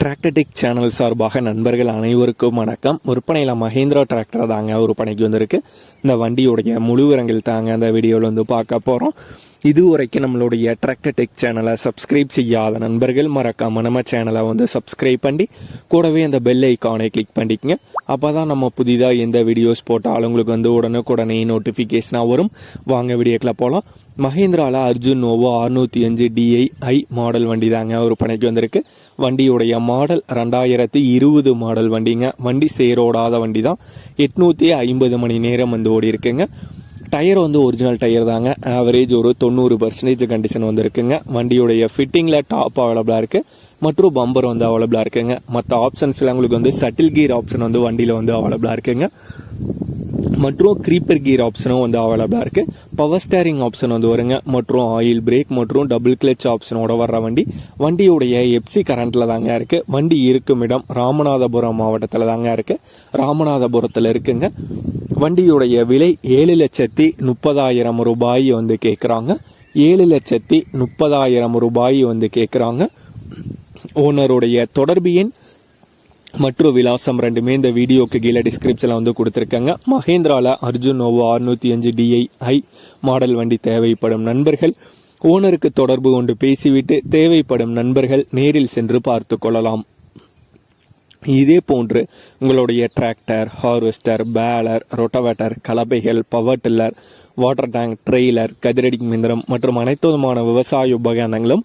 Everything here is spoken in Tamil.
டிராக்டர்டெக் சேனல் சார்பாக நண்பர்கள் அனைவருக்கும் வணக்கம். விற்பனையில் மஹேந்திரா டிராக்டர் தாங்க விற்பனைக்கு வந்திருக்கு. இந்த வண்டியுடைய முழு விவரங்கள் தாங்க அந்த வீடியோவில் வந்து பார்க்க போகிறோம் இதுவரைக்கும் நம்மளுடைய டிராக்டர் டெக் சேனலை சப்ஸ்கிரைப் செய்யாத நண்பர்கள் மறக்காம நம்ம சேனலை வந்து சப்ஸ்கிரைப் பண்ணி கூடவே அந்த பெல் ஐக்கானை கிளிக் பண்ணிக்கங்க. அப்போ தான் நம்ம புதிதாக எந்த வீடியோஸ் போட்டாலும் உங்களுக்கு வந்து உடனுக்குடனே நோட்டிஃபிகேஷனாக வரும். வாங்க வீடியோக்கில் போகலாம் மஹேந்திராவில் அர்ஜுன் நோவோ அறுநூற்றி அஞ்சு டிஐ ஐ மாடல் வண்டி தாங்க ஒரு பணிக்கு வந்திருக்கு. வண்டியுடைய மாடல் ரெண்டாயிரத்தி இருபது மாடல் வண்டிங்க. வண்டி சேரோடாத வண்டி தான் எட்நூற்றி ஐம்பது மணி நேரம் வந்து ஓடி இருக்குங்க டயர் வந்து ஒரிஜினல் டயர் தாங்க. ஆவரேஜ் ஒரு தொண்ணூறு பர்சன்டேஜ் கண்டிஷன் வந்துருக்குங்க. வண்டியுடைய ஃபிட்டிங்கில் டாப் அவைலபிளாக இருக்குது மற்றும் பம்பர் வந்து அவைலபிளாக இருக்குங்க. மற்ற ஆப்ஷன்ஸில் உங்களுக்கு வந்து சட்டில் கீர் ஆப்ஷன் வந்து வண்டியில் வந்து அவைலபிளாக இருக்குங்க. மற்றும் க்ரீப்பர் கீர் ஆப்ஷனும் வந்து அவைலபிளாக இருக்குது பவர் ஸ்டேரிங் ஆப்ஷன் வந்து வருங்க. மற்றும் ஆயில் பிரேக் மற்றும் டபுள் கிளச் ஆப்ஷனோட வர்ற வண்டி. வண்டியுடைய எப்சி கரண்ட்டில் தாங்க இருக்குது வண்டி இருக்கும் இடம் ராமநாதபுரம் மாவட்டத்தில் தாங்க இருக்குது ராமநாதபுரத்தில் இருக்குங்க. வண்டியுடைய விலை ஏழு லட்சத்தி முப்பதாயிரம் ரூபாய் வந்து கேட்குறாங்க ஏழு லட்சத்தி முப்பதாயிரம் ரூபாய் வந்து கேட்குறாங்க ஓனருடைய தொடர்பு எண் மற்றொரு விலாசம் ரெண்டுமே இந்த வீடியோக்கு கீழே டிஸ்கிரிப்ஷனில் வந்து கொடுத்துருக்காங்க. மஹேந்திராவில் அர்ஜுன் நோவோ அறுநூற்றி அஞ்சு டிஐ ஐ மாடல் வண்டி தேவைப்படும் நண்பர்கள். ஓனருக்கு தொடர்பு கொண்டு பேசிவிட்டு தேவைப்படும் நண்பர்கள் நேரில் சென்று பார்த்து கொள்ளலாம். இதே போன்று உங்களுடைய tractor harvester baler rotavator கலப்பைகள் power tiller water tank trailer கதிரடி மிந்திரம் மற்றும் அனைத்து விதமான விவசாய உபகரணங்களும்